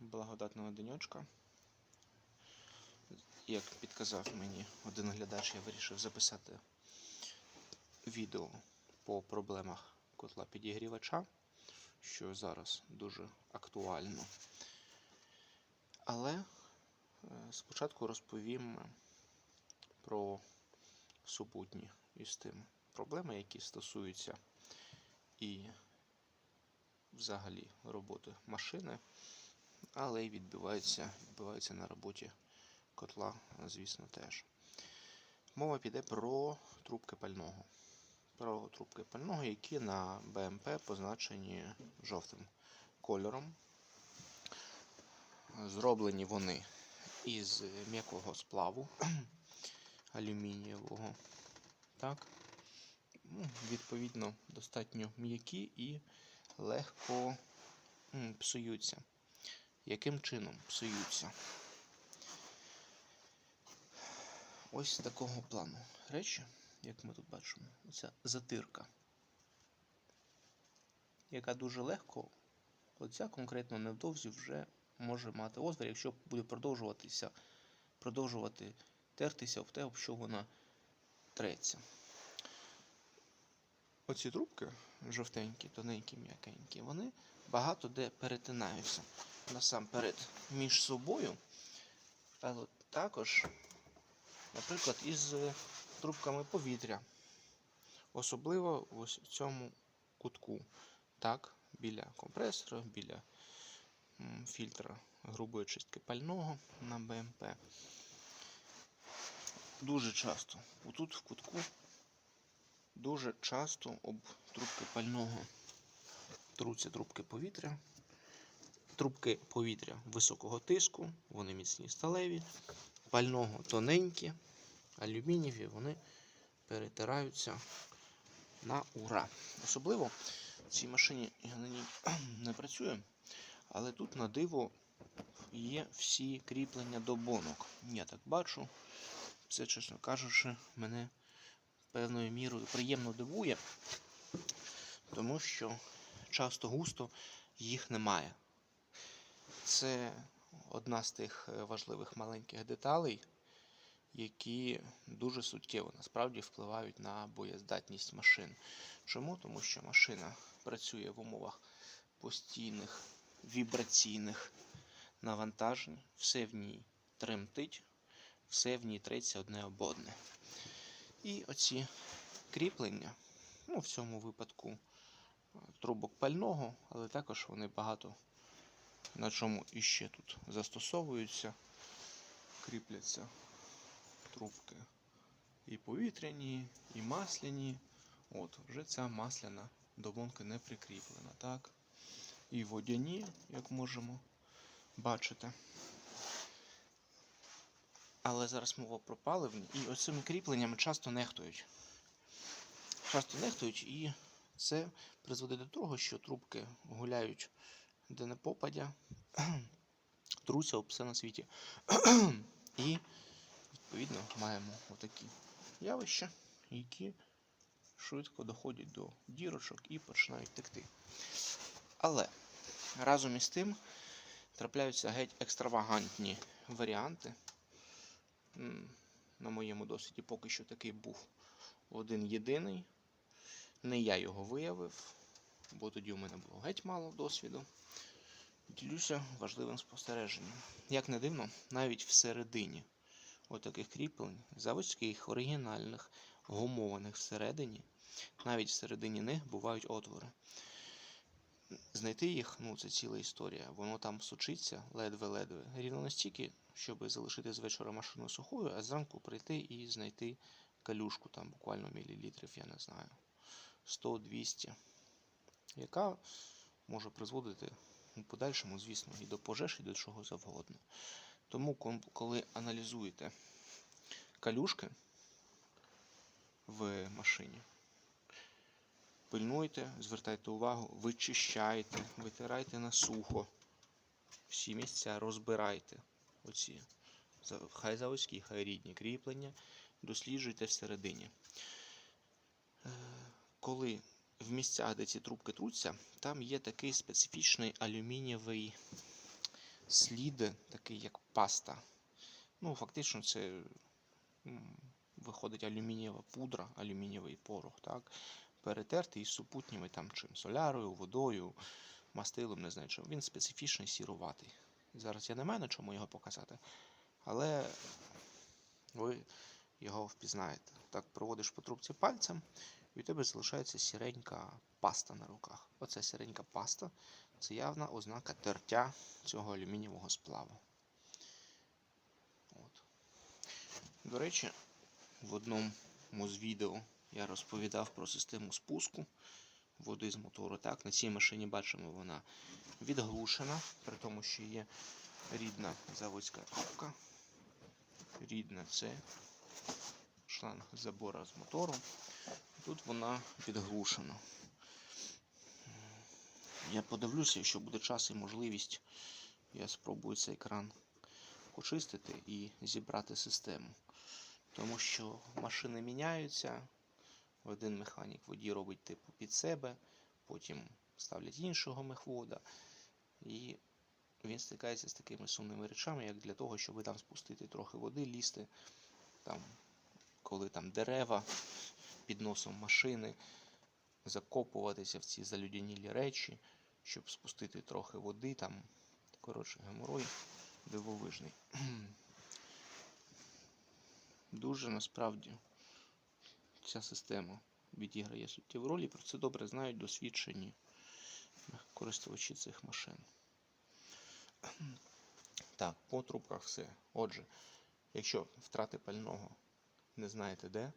благодатного денечка. Як підказав мені один глядач, я вирішив записати відео по проблемах котла підігрівача, що зараз дуже актуально. Але е, спочатку розповім про супутні із тим проблеми, які стосуються і взагалі роботи машини, але й відбиваються, відбиваються на роботі котла, звісно, теж. Мова піде про трубки пального. Про трубки пального, які на БМП позначені жовтим кольором. Зроблені вони із м'якого сплаву алюмінієвого. Так. Ну, Відповідно, достатньо м'які і легко псуються. Яким чином псуються? Ось такого плану речі, як ми тут бачимо, ця затирка, яка дуже легко, оця конкретно невдовзі вже може мати отвір, якщо буде продовжуватися, продовжувати тертися в те, об що вона треться. Оці трубки жовтенькі, тоненькі, м'якенькі, вони багато де перетинаються насамперед між собою, але також, наприклад, із е, трубками повітря. Особливо в цьому кутку. Так, біля компресора, біля фільтра грубої чистки пального на БМП. Дуже часто. Отут в кутку дуже часто об трубки пального труться трубки повітря. Трубки повітря високого тиску, вони міцні сталеві, пального тоненькі, алюмінієві, вони перетираються на ура. Особливо в цій машині я на ній не працюю, але тут на диво є всі кріплення до бонок. Я так бачу. Це, чесно кажучи, мене певною мірою приємно дивує, тому що часто густо їх немає. Це одна з тих е, важливих маленьких деталей, які дуже суттєво насправді впливають на боєздатність машин. Чому? Тому що машина працює в умовах постійних вібраційних навантажень, все в ній тремтить, все в ній треться одне об одне. І оці кріплення, ну в цьому випадку е, трубок пального, але також вони багато на чому іще тут застосовуються, кріпляться трубки і повітряні, і масляні. От, вже ця масляна до бонки не прикріплена, так? І водяні, як можемо бачити. Але зараз мова про паливні, і оцими кріпленнями часто нехтують. Часто нехтують, і це призводить до того, що трубки гуляють де не попадя, труться об все на світі. І, відповідно, маємо отакі явища, які швидко доходять до дірочок і починають текти. Але разом із тим трапляються геть екстравагантні варіанти. На моєму досвіді поки що такий був один єдиний. Не я його виявив, бо тоді у мене було геть мало досвіду. Ділюся важливим спостереженням. Як не дивно, навіть всередині отаких кріплень, заводських, оригінальних, гумованих всередині, навіть всередині них бувають отвори. Знайти їх, ну це ціла історія. Воно там сучиться ледве-ледве. Рівно настільки, щоб залишити з вечора машину сухою, а зранку прийти і знайти калюшку, там буквально мілілітрів, я не знаю, 100-200, яка може призводити у подальшому, звісно, і до пожеж, і до чого завгодно. Тому, коли аналізуєте калюшки в машині, пильнуйте, звертайте увагу, вичищайте, витирайте на сухо. Всі місця розбирайте. Оці. Хай заводські, хай рідні кріплення, досліджуйте всередині. Е, Коли в місцях, де ці трубки труться, там є такий специфічний алюмінієвий слід, такий як паста. Ну, фактично, це виходить алюмінієва пудра, алюмінієвий порох, так? перетертий із супутніми там чим, солярою, водою, мастилом, не знаю чим. Він специфічний сіруватий. Зараз я не маю на чому його показати, але ви його впізнаєте. Так, проводиш по трубці пальцем, і у тебе залишається сіренька паста на руках. Оця сіренька паста це явна ознака тертя цього алюмінієвого сплаву. От. До речі, в одному з відео я розповідав про систему спуску води з мотору. Так, на цій машині бачимо, вона відглушена, при тому, що є рідна заводська трубка. Рідна це шланг забора з мотору. Тут вона відглушена. Я подивлюся, якщо буде час і можливість, я спробую цей кран почистити і зібрати систему. Тому що машини міняються. Один механік водій робить типу під себе, потім ставлять іншого мехвода. І він стикається з такими сумними речами, як для того, щоб там спустити трохи води, лізти, там, коли там дерева під носом машини, закопуватися в ці залюдянілі речі, щоб спустити трохи води, там, коротше, геморой дивовижний. Дуже насправді ця система відіграє суттєву роль, і про це добре знають досвідчені користувачі цих машин. Так, по трубках все. Отже, якщо втрати пального не знаєте де,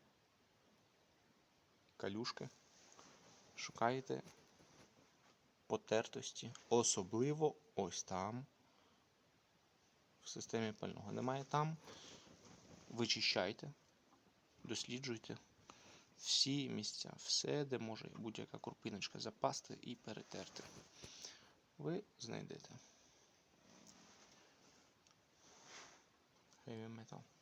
калюшки, шукаєте потертості, особливо ось там, в системі пального. Немає там, вичищайте, досліджуйте всі місця, все, де може будь-яка крупиночка запасти і перетерти. Ви знайдете. Heavy metal.